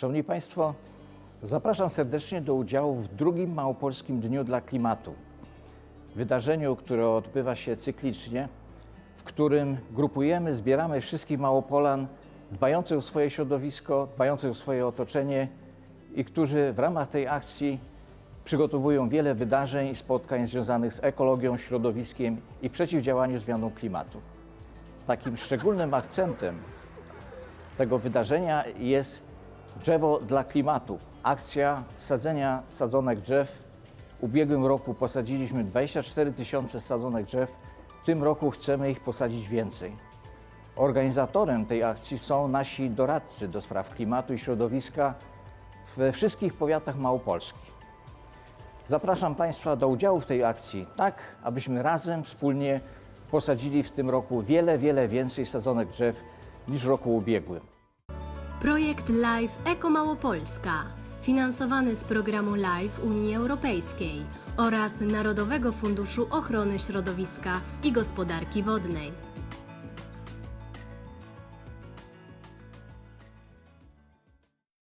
Szanowni Państwo, zapraszam serdecznie do udziału w drugim Małopolskim Dniu dla Klimatu. Wydarzeniu, które odbywa się cyklicznie, w którym grupujemy, zbieramy wszystkich Małopolan dbających o swoje środowisko, dbających o swoje otoczenie i którzy w ramach tej akcji przygotowują wiele wydarzeń i spotkań związanych z ekologią, środowiskiem i przeciwdziałaniem zmianom klimatu. Takim szczególnym akcentem tego wydarzenia jest Drzewo dla Klimatu. Akcja sadzenia sadzonek drzew. W ubiegłym roku posadziliśmy 24 tysiące sadzonek drzew. W tym roku chcemy ich posadzić więcej. Organizatorem tej akcji są nasi doradcy do spraw klimatu i środowiska we wszystkich powiatach Małopolski. Zapraszam Państwa do udziału w tej akcji, tak abyśmy razem, wspólnie posadzili w tym roku wiele, wiele więcej sadzonek drzew niż w roku ubiegłym. Projekt Life Eko Małopolska, finansowany z programu LIFE Unii Europejskiej oraz Narodowego Funduszu Ochrony Środowiska i Gospodarki Wodnej.